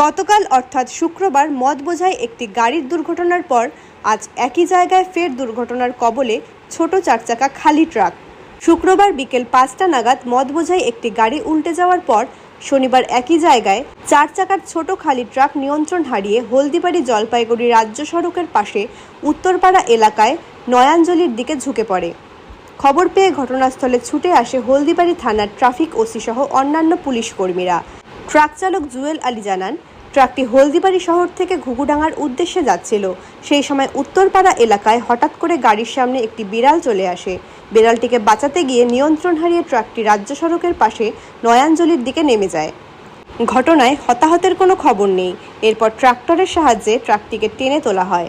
গতকাল অর্থাৎ শুক্রবার মদ বোঝাই একটি গাড়ির দুর্ঘটনার পর আজ একই জায়গায় ফের দুর্ঘটনার কবলে ছোট চারচাকা খালি ট্রাক। শুক্রবার বিকেল পাঁচটা নাগাদ মদ বোঝাই একটি গাড়ি উল্টে যাওয়ার পর শনিবার একই জায়গায় চার চাকার ছোট খালি ট্রাক নিয়ন্ত্রণ হারিয়ে হলদিবাড়ি জলপাইগুড়ি রাজ্য সড়কের পাশে উত্তরপাড়া এলাকায় নয়াঞ্জলির দিকে ঝুঁকে পড়ে। খবর পেয়ে ঘটনাস্থলে ছুটে আসে হলদিবাড়ি থানার ট্রাফিক ওসি সহ অন্যান্য পুলিশ কর্মীরা। ট্রাক চালক জুয়েল আলী জানান ট্রাকটি হলদিবাড়ি শহর থেকে ঘুঘুডাঙ্গার উদ্দেশ্যে যাচ্ছিল। সেই সময় উত্তরপাড়া এলাকায় হঠাৎ করে গাড়ির সামনে একটি বিড়াল চলে আসে। বিড়ালটিকে বাঁচাতে গিয়ে নিয়ন্ত্রণ হারিয়ে ট্রাকটি রাজ্য সড়কের পাশে নয়াঞ্জলির দিকে নেমে যায়। ঘটনায় হতাহতের কোনো খবর নেই। এরপর ট্রাক্টরের সাহায্যে ট্রাকটিকে টেনে তোলা হয়।